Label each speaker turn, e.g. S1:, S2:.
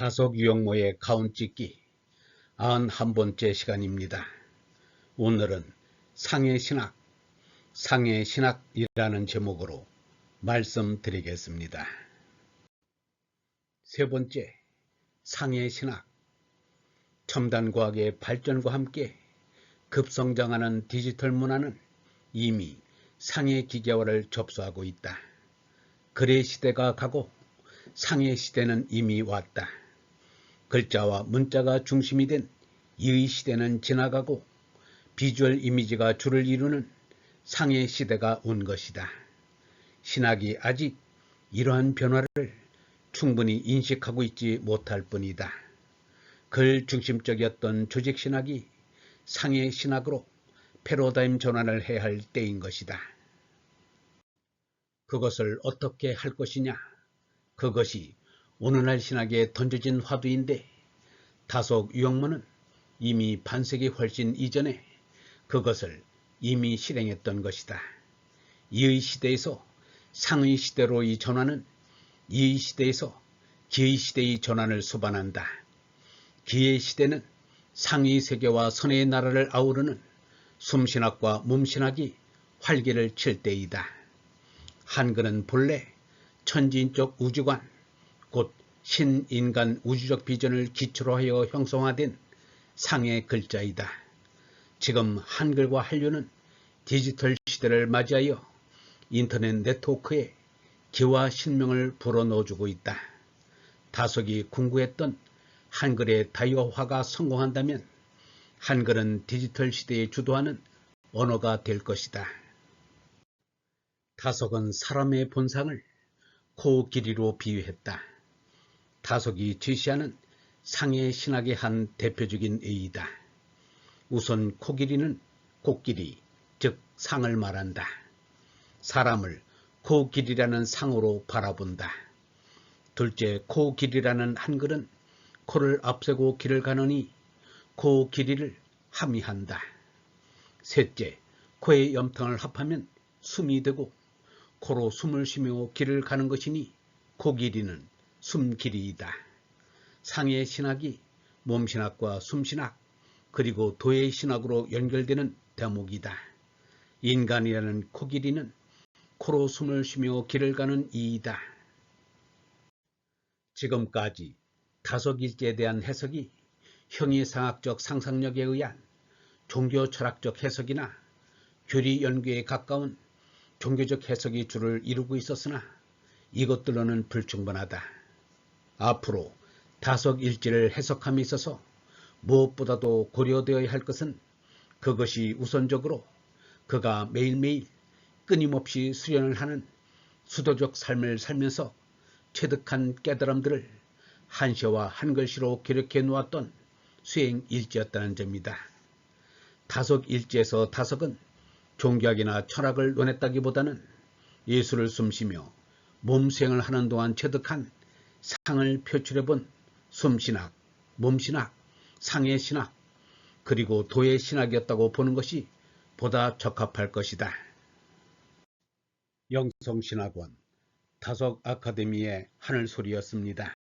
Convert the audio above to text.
S1: 다속 유형모의 가운 찍기 91번째 시간입니다. 오늘은 상해 신학, 상해 신학이라는 제목으로 말씀드리겠습니다. 세 번째, 상해 신학. 첨단 과학의 발전과 함께 급성장하는 디지털 문화는 이미 상해 기계화를 접수하고 있다. 글의 시대가 가고 상해 시대는 이미 왔다. 글자와 문자가 중심이 된 이의 시대는 지나가고 비주얼 이미지가 주를 이루는 상해 시대가 온 것이다. 신학이 아직 이러한 변화를 충분히 인식하고 있지 못할 뿐이다. 글 중심적이었던 조직 신학이 상해 신학으로 패러다임 전환을 해야 할 때인 것이다. 그것을 어떻게 할 것이냐? 그것이 오늘날 신학에 던져진 화두인데 다속 유형문은 이미 반세기 훨씬 이전에 그것을 이미 실행했던 것이다. 이의 시대에서 상의 시대로 이 전환은 이의 시대에서 기의 시대의 전환을 수반한다. 기의 시대는 상의 세계와 선의 나라를 아우르는 숨신학과 몸신학이 활기를 칠 때이다. 한글은 본래 천지인적 우주관, 곧 신인간 우주적 비전을 기초로 하여 형성화된 상의 글자이다. 지금 한글과 한류는 디지털 시대를 맞이하여 인터넷 네트워크에 기와 신명을 불어넣어주고 있다. 다속이 궁구했던 한글의 다이어화가 성공한다면 한글은 디지털 시대에 주도하는 언어가 될 것이다. 다속은 사람의 본상을 코 길이로 비유했다. 다속이 제시하는 상해 신학의 한 대표적인 의이다. 우선 코 길이는 코끼리, 즉 상을 말한다. 사람을 코 길이라는 상으로 바라본다. 둘째, 코 길이라는 한글은 코를 앞세고 길을 가느니 코 길이를 함의한다. 셋째, 코의 염탕을 합하면 숨이 되고 코로 숨을 쉬며 길을 가는 것이니 코 길이는 숨 길이이다. 상해 신학이 몸신학과 숨신학 그리고 도의 신학으로 연결되는 대목이다. 인간이라는 코 길이는 코로 숨을 쉬며 길을 가는 이이다. 지금까지 다섯 일제에 대한 해석이 형이상학적 상상력에 의한 종교 철학적 해석이나 교리 연구에 가까운 종교적 해석이 주를 이루고 있었으나 이것들로는 불충분하다. 앞으로 다섯 일지를 해석함에 있어서 무엇보다도 고려되어야 할 것은 그것이 우선적으로 그가 매일매일 끊임없이 수련을 하는 수도적 삶을 살면서 체득한 깨달음들을 한시와 한글씨로 기록해 놓았던 수행 일지였다는 점이다. 다섯 일지에서 다섯은 종교학이나 철학을 논했다기보다는 예수를 숨쉬며 몸수행을 하는 동안 체득한 상을 표출해본 숨신학, 몸신학, 상해 신학, 그리고 도의 신학이었다고 보는 것이 보다 적합할 것이다. 영성신학원 다속 아카데미의 하늘소리였습니다.